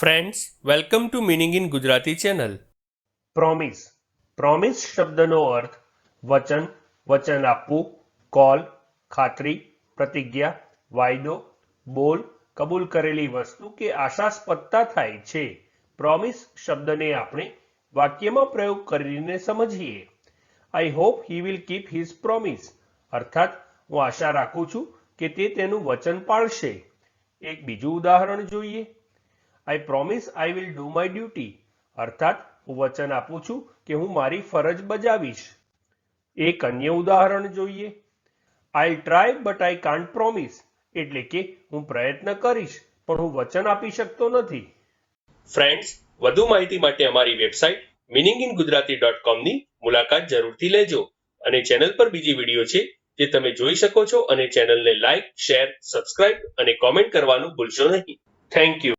Friends welcome to meaning in Gujarati channel promise promise શબ્દનો અર્થ વચન વચન આપવું કોલ ખાતરી, પ્રતિજ્ઞા, વાયદો, બોલ, કબૂલ કરેલી વસ્તુ કે આશાસ્પદતા થાય છે. પ્રોમિસ શબ્દને આપણે વાક્યમાં પ્રયોગ કરીને સમજીએ. I hope he will keep his promise અર્થાત, હું આશા રાખું છું કે તે તેનું વચન પાળશે. એક બીજું ઉદાહરણ જોઈએ. I promise I will do my duty અર્થાત, હું વચન આપું છું કે હું મારી ફરજ બજાવીશ. એક અન્ય ઉદાહરણ જોઈએ. I try but I can't promise એટલે કે, હું પ્રયત્ન કરીશ, પણ હું વચન આપી શકતો નથી. ફ્રેન્ડ્સ વધુ માહિતી માટે અમારી website meaning in Gujarati dot કોમની મુલાકાત જરૂરથી લેજો. અને ચેનલ પર બીજી વીડિયો છે, જે તમે જોઈ શકો છો અને ચેનલને લાઇક શેર સબસ્ક્રાઇબ અને કોમેન્ટ કરવાનું ભૂલશો નહીં. Thank you